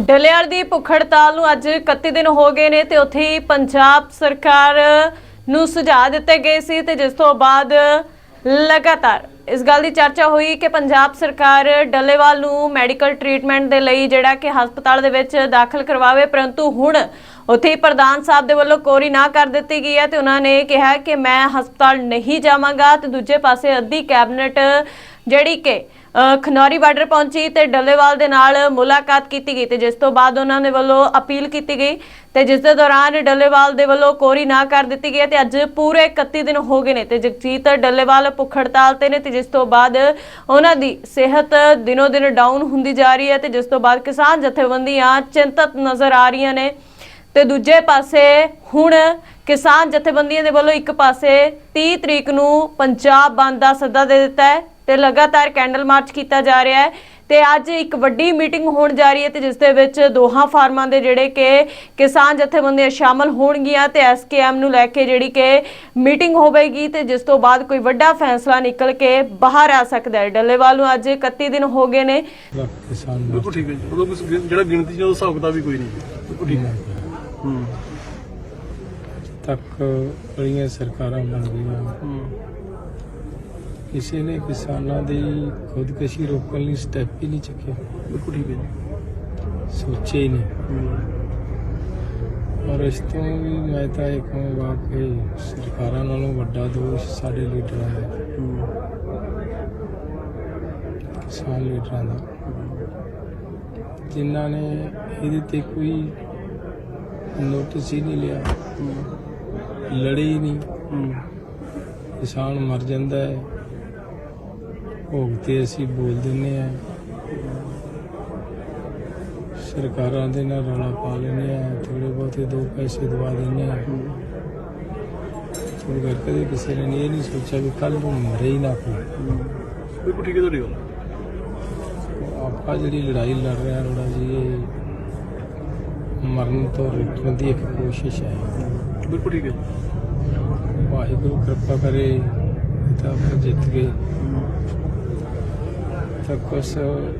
ਡਲਿਆਲ ਦੀ ਭੁੱਖ ਹੜਤਾਲ ਨੂੰ ਅੱਜ 31 ਦਿਨ ਹੋ ਗਏ ਨੇ ਤੇ ਉੱਥੇ ਹੀ ਪੰਜਾਬ ਸਰਕਾਰ ਨੂੰ ਸੁਝਾਅ ਦਿੱਤੇ ਗਏ ਸੀ ਤੇ ਜਿਸ ਤੋਂ ਬਾਅਦ ਲਗਾਤਾਰ ਇਸ ਗੱਲ ਦੀ ਚਰਚਾ ਹੋਈ ਕਿ ਪੰਜਾਬ ਸਰਕਾਰ ਡੱਲੇਵਾਲ ਨੂੰ ਮੈਡੀਕਲ ਟ੍ਰੀਟਮੈਂਟ ਦੇ ਲਈ ਜਿਹੜਾ ਕਿ ਹਸਪਤਾਲ ਦੇ ਵਿੱਚ ਦਾਖਲ ਕਰਵਾਵੇ, ਪਰੰਤੂ ਹੁਣ ਉੱਥੇ ਹੀ ਪ੍ਰਧਾਨ ਸਾਹਿਬ ਦੇ ਵੱਲੋਂ ਕੋਰੀ ਨਾ ਕਰ ਦਿੱਤੀ ਗਈ ਹੈ ਤੇ ਉਹਨਾਂ ਨੇ ਕਿਹਾ ਕਿ ਮੈਂ ਹਸਪਤਾਲ ਨਹੀਂ ਜਾਵਾਂਗਾ ਤੇ ਦੂਜੇ ਪਾਸੇ ਅੱਧੀ ਕੈਬਨਿਟ ਜਿਹੜੀ ਕਿ ਖਨੌਰੀ ਬਾਰਡਰ ਪਹੁੰਚੀ ਤੇ ਡੱਲੇਵਾਲ ਦੇ ਨਾਲ ਮੁਲਾਕਾਤ ਕੀਤੀ ਗਈ ਤੇ ਜਿਸ ਤੋਂ ਬਾਅਦ ਉਹਨਾਂ ਦੇ ਵੱਲੋਂ ਅਪੀਲ ਕੀਤੀ ਗਈ ਤੇ ਜਿਸ ਦੇ ਦੌਰਾਨ ਡੱਲੇਵਾਲ ਦੇ ਵੱਲੋਂ ਕੋਰੀ ਨਾ ਕਰ ਦਿੱਤੀ ਗਈ ਹੈ ਤੇ ਅੱਜ ਪੂਰੇ 31 ਦਿਨ ਹੋ ਗਏ ਨੇ ਤੇ ਜਗਜੀਤ ਡੱਲੇਵਾਲ ਭੁੱਖ ਹੜਤਾਲ ਤੇ ਨੇ ਤੇ ਜਿਸ ਤੋਂ ਬਾਅਦ ਉਹਨਾਂ ਦੀ ਸਿਹਤ ਦਿਨੋ ਦਿਨ ਡਾਊਨ ਹੁੰਦੀ ਜਾ ਰਹੀ ਹੈ ਤੇ ਜਿਸ ਤੋਂ ਬਾਅਦ ਕਿਸਾਨ ਜਥੇਬੰਦੀਆਂ ਚਿੰਤਤ ਨਜ਼ਰ ਆ ਰਹੀਆਂ ਨੇ। ਤੇ ਦੂਜੇ ਪਾਸੇ ਹੁਣ ਕਿਸਾਨ ਜਥੇਬੰਦੀਆਂ ਦੇ ਵੱਲੋਂ ਇੱਕ ਪਾਸੇ 30 ਤਰੀਕ ਨੂੰ ਪੰਜਾਬ ਬੰਦ ਦਾ ਸੱਦਾ ਦੇ ਦਿੱਤਾ ਹੈ ਤੇ ਲਗਾਤਾਰ ਕੈਂਡਲ ਮਾਰਚ ਕੀਤਾ ਜਾ ਰਿਹਾ ਹੈ ਤੇ ਅੱਜ ਇੱਕ ਵੱਡੀ ਮੀਟਿੰਗ ਹੋਣ ਜਾ ਰਹੀ ਹੈ ਤੇ ਜਿਸ ਦੇ ਵਿੱਚ ਦੋਹਾਂ ਫਾਰਮਾਂ ਦੇ ਜਿਹੜੇ ਕਿ ਕਿਸਾਨ ਜਥੇਬੰਦੀਆਂ ਸ਼ਾਮਲ ਹੋਣਗੀਆਂ ਤੇ ਐਸਕੇਐਮ ਨੂੰ ਲੈ ਕੇ ਜਿਹੜੀ ਕਿ ਮੀਟਿੰਗ ਹੋਵੇਗੀ ਤੇ ਜਿਸ ਤੋਂ ਬਾਅਦ ਕੋਈ ਵੱਡਾ ਫੈਸਲਾ ਨਿਕਲ ਕੇ ਬਾਹਰ ਆ ਸਕਦਾ ਹੈ। ਡੱਲੇਵਾਲ ਨੂੰ ਅੱਜ 31 ਦਿਨ ਹੋ ਗਏ ਨੇ। ਕਿਸਾਨ ਬਿਲਕੁਲ ਠੀਕ ਹੈ ਜੀ। ਉਦੋਂ ਜਿਹੜਾ ਗਿਣਤੀ ਦਾ ਹਿਸਾਬ ਕਿਤਾਬ ਵੀ ਕੋਈ ਨਹੀਂ। ਬਿਲਕੁਲ ਠੀਕ ਹੈ। ਹੂੰ ਤੱਕ ਬੜੀਆਂ ਸਰਕਾਰਾਂ ਬਣ ਗਈਆਂ। ਹੂੰ ਕਿਸੇ ਨੇ ਕਿਸਾਨਾਂ ਦੀ ਖੁਦਕੁਸ਼ੀ ਰੋਕਣ ਲਈ ਸਟੈਪ ਹੀ ਨਹੀਂ ਚੁੱਕਿਆ ਬਿਲਕੁਲ ਹੈ ਜੀ। ਸੋਚਿਆ ਹੀ ਨਹੀਂ। ਔਰ ਇਸ ਤੋਂ ਵੀ ਮੈਂ ਤਾਂ ਇਹ ਕਹੂੰਗਾ ਕਿ ਸਰਕਾਰਾਂ ਨਾਲੋਂ ਵੱਡਾ ਦੋਸ਼ ਸਾਡੇ ਲੀਡਰਾਂ ਦਾ ਹੂੰ। ਕਿਸਾਨ ਲੀਡਰਾਂ ਦਾ। ਜਿਨ੍ਹਾਂ ਨੇ ਇਹਦੇ ਤੇ ਕੋਈ ਨੋਟਿਸ ਹੀ ਨਹੀਂ ਲਿਆ। ਲੜੇ ਹੀ ਨਹੀਂ। ਕਿਸਾਨ ਮਰ ਜਾਂਦਾ ਹੈ। ਭੋਗ ਤੇ ਅਸੀਂ ਬੋਲ ਦਿੰਨੇ ਆ ਸਰਕਾਰਾਂ ਦੇ ਨਾਲ ਰੌਲਾ ਪਾ ਲੈਂਦੇ ਆ ਥੋੜੇ ਬਹੁਤੇ ਦੋ ਪੈਸੇ ਦਵਾ ਦਿੰਦੇ ਆ ਥੋੜੀ ਕਰਕੇ ਕਦੇ ਕਿਸੇ ਨੇ ਇਹ ਨਹੀਂ ਸੋਚਿਆ ਵੀ ਕੱਲ ਨੂੰ ਮਰੇ ਹੀ ਨਾ ਕੋਈ। ਬਿਲਕੁਲ ਠੀਕ ਹੈ ਤੁਹਾਡੀ ਗੱਲ। ਆਪਾਂ ਜਿਹੜੀ ਲੜਾਈ ਲੜ ਰਹੇ ਹਾਂ ਰੋੜਾ ਜੀ ਇਹ ਮਰਨ ਤੋਂ ਰੋਕਣ ਦੀ ਇੱਕ ਕੋਸ਼ਿਸ਼ ਹੈ। ਬਿਲਕੁਲ ਠੀਕ ਹੈ ਵਾਹਿਗੁਰੂ ਕਿਰਪਾ ਕਰੇ ਤਾਂ ਆਪਾਂ ਜਿੱਤ ਗਏ ਤਾਂ ਕੁਛ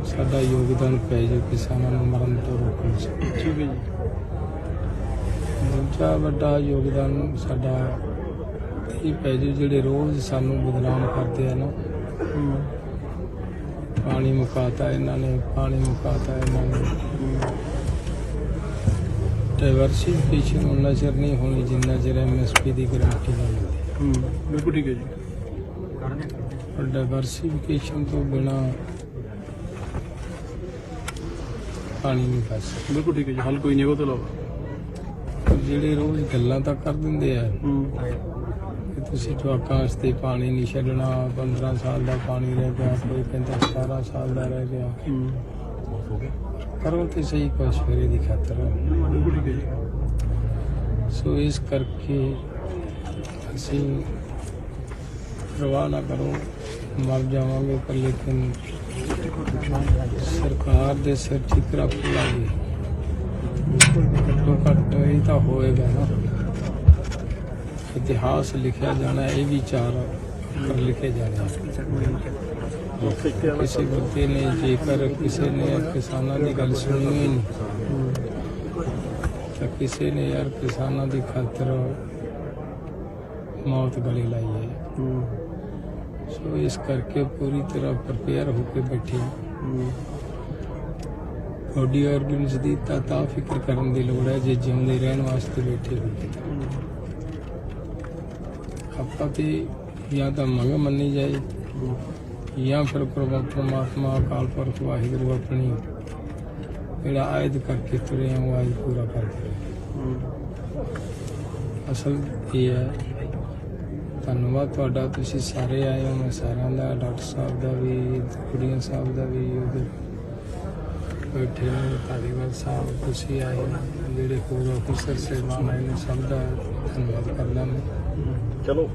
ਸਾਡਾ ਯੋਗਦਾਨ ਪੈ ਜੋ ਕਿਸਾਨਾਂ ਨੂੰ ਮਰਨ ਤੋਂ ਰੋਕਣ 'ਚ ਠੀਕ ਹੈ ਜੀ। ਦੂਜਾ ਵੱਡਾ ਯੋਗਦਾਨ ਸਾਡਾ ਇਹ ਪੈ ਜੋ ਜਿਹੜੇ ਰੋਜ਼ ਸਾਨੂੰ ਬਦਨਾਮ ਕਰਦੇ ਆ ਨਾ। ਪਾਣੀ ਮੁਕਾਤਾ ਇਹਨਾਂ ਨੇ ਪਾਣੀ ਮੁਕਾਤਾ ਇਹਨਾਂ ਨੇ। ਡਾਈਵਰਸਿਫਿਕੇਸ਼ਨ ਉਹਨਾਂ ਚਿਰ ਨਹੀਂ ਹੋਣੀ ਜਿੰਨਾ ਚਿਰ ਐਮਐਸਪੀ ਦੀ ਗਾਰੰਟੀ ਨਾ ਮਿਲਦੀ ਹੂੰ ਬਿਲਕੁਲ ਠੀਕ ਹੈ ਜੀ। ਔਰ ਡਾਈਵਰਸਿਫਿਕੇਸ਼ਨ ਤੋਂ ਬਿਨਾ ਪਾਣੀ ਨਹੀਂ ਸਕਦਾ। ਬਿਲਕੁਲ ਠੀਕ ਹੈ ਜੀ ਹੱਲ ਕੋਈ ਨਹੀਂ ਉਹ ਤੋਂ ਇਲਾਵਾ। ਜਿਹੜੇ ਰੋਜ਼ ਗੱਲਾਂ ਤਾਂ ਕਰ ਦਿੰਦੇ ਆ ਹੂੰ। ਕਿ ਤੁਸੀਂ ਜਵਾਕਾਂ ਵਾਸਤੇ ਪਾਣੀ ਨਹੀਂ ਛੱਡਣਾ 15 ਸਾਲ ਦਾ ਪਾਣੀ ਰਹਿ ਗਿਆ ਕੋਈ ਕਹਿੰਦਾ 17 ਸਾਲ ਦਾ ਰਹਿ ਗਿਆ। ਹੂੰ। ਕਰੋ ਤੇ ਸਹੀ ਕੁਛ ਫੇਰੇ ਦੀ ਖਾਤਰ। ਸੋ ਇਸ ਕਰਕੇ ਅਸੀਂ ਪ੍ਰਵਾਹ ਨਾ ਕਰੋ, ਮਰ ਜਾਵਾਂਗੇ, ਪਰ ਲੇਕਿਨ ਸਰਕਾਰ ਦੇ ਸਿਰ ਠਿਕਰਾ ਪਵਾਂਗੇ ਘੱਟੋ ਘੱਟ ਇਹ ਤਾਂ ਹੋਏਗਾ ਨਾ। ਇਤਿਹਾਸ ਲਿਖਿਆ ਜਾਣਾ, ਇਹ ਵੀ ਚਾਰ ਅੱਖਰ ਲਿਖੇ ਜਾਣੇ ਕਿਸੇ ਬੰਦੇ ਨੇ ਜੇਕਰ ਕਿਸੇ ਨੇ ਕਿਸਾਨਾਂ ਦੀ ਗੱਲ ਸੁਣੀ ਨਹੀਂ, ਤਾਂ ਕਿਸੇ ਨੇ ਯਾਰ ਕਿਸਾਨਾਂ ਦੀ ਖਾਤਰ ਮੌਤ ਗਲੇ ਲਾਈ ਹੈ। ਸੋ ਇਸ ਕਰਕੇ ਪੂਰੀ ਤਰ੍ਹਾਂ ਪ੍ਰਪੇਅਰ ਹੋ ਕੇ ਬੈਠੇ ਬੋਡੀ ਆਰਗਨਸ ਦੀ ਤਾਂ ਤਾਂ ਫਿਕਰ ਕਰਨ ਦੀ ਲੋੜ ਹੈ, ਜੇ ਜਿਉਂਦੇ ਰਹਿਣ ਵਾਸਤੇ ਬੈਠੇ ਹੋ। ਆਪਾਂ ਤੇ ਜਾਂ ਤਾਂ ਮੰਗ ਮੰਨੀ ਜਾਏ। ਜਾਂ ਫਿਰ ਪਰਮਾਤਮਾ ਅਕਾਲ ਪੁਰਖ ਵਾਹਿਗੁਰੂ ਆਪਣੀ ਜਿਹੜਾ ਆਇਦ ਕਰਕੇ ਤੁਰੇ ਹਾਂ ਉਹ ਆਇਦ ਪੂਰਾ ਕਰਦੇ ਅਸਲ ਇਹ ਹੈ ਧੰਨਵਾਦ ਤੁਹਾਡਾ ਤੁਸੀਂ ਸਾਰੇ ਆਏ ਹੋ ਮੈਂ ਸਾਰਿਆਂ ਦਾ ਡਾਕਟਰ ਸਾਹਿਬ ਦਾ ਵੀ ਕੁੜੀਆਂ ਸਾਹਿਬ ਦਾ ਵੀ ਉਹਦੇ ਬੈਠੇ ਨੇ ਧਾਲੀਵਾਲ ਸਾਹਿਬ ਤੁਸੀਂ ਆਏ ਹੋ, ਜਿਹੜੇ ਹੋਰ ਅਫਸਰ ਸਹਿਬਾਨ ਨੇ ਸਭ ਦਾ ਧੰਨਵਾਦ ਕਰਦਾ ਮੈਂ। ਚਲੋ।